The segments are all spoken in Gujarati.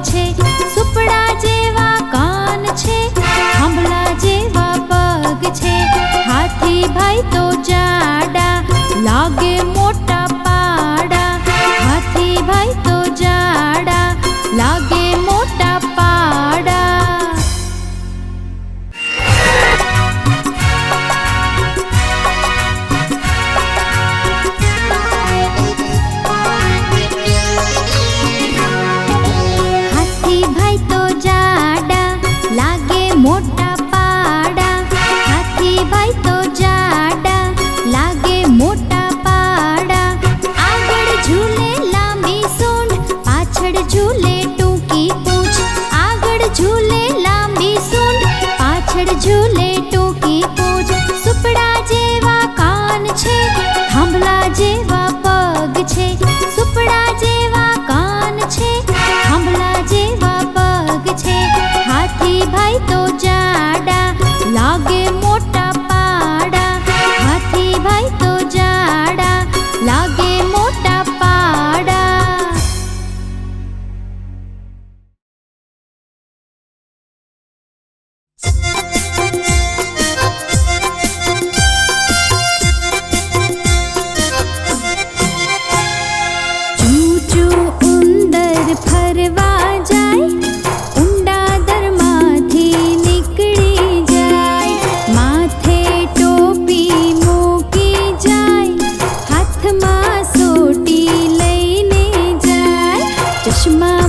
છે, સુપડા જેવા કાન છે, થાંભલા જેવા પગ છે, હાથી ભાઈ તો જાડા લાગે મોટા 어제 什么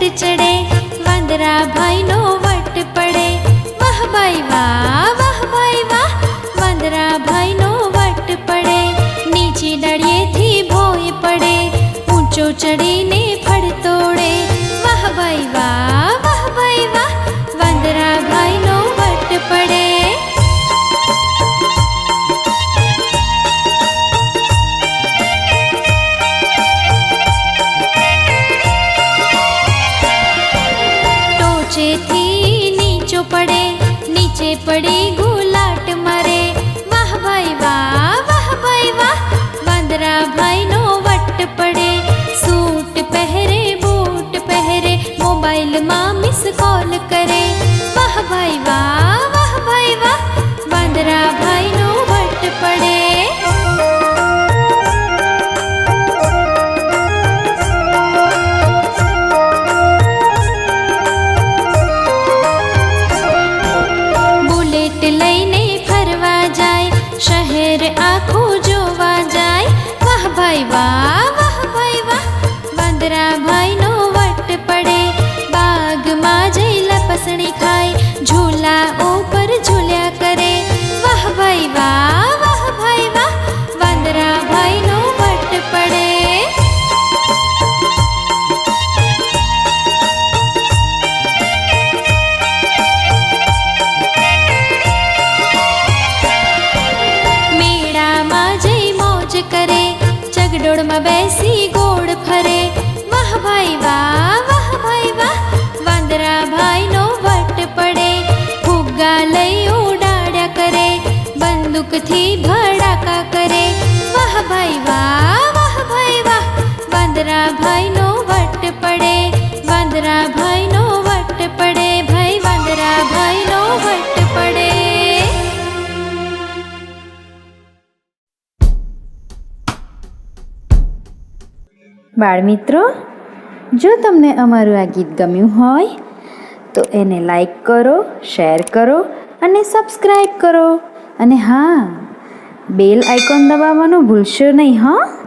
ઊંટ ચડે, વાંદરા ભાઈનો વટ પડે. વાહ ભાઈ વાહ વાહ ભાઈ વાહ, વાંદરા ભાઈનો વટ પડે. નીચી દળિયેથી ભોય પડે, ઊંચો ચડીને નીચે પડી ગુલાટ વાંદરા ભાઈનો વટ પડે, બાગમાં જઈ લપસણી ખાય ઝૂલા ઉપર ઝૂલ્યા કરે. વાહ ભાઈ વાહ મેળામાં જઈ મોજ કરે, ચગડોળમાં બેસી લઈ ઉડાડ્યા કરે, બંદૂકથી ભડાકા કરે. વાહ ભાઈ વાહ વાહ ભાઈ વાહ, વાંદરા ભાઈનો વટ પડે, વાંદરા ભાઈનો વટ પડે, ભાઈ વાંદરા ભાઈનો વટ પડે. બાળમિત્રો, જો તમને અમારું આ ગીત ગમ્યું હોય, તો એને લાઈક કરો, શેર કરો અને સબસ્ક્રાઈબ કરો. અને હા બેલ આઇકોન દબાવવાનું ભૂલશો નહીં હા.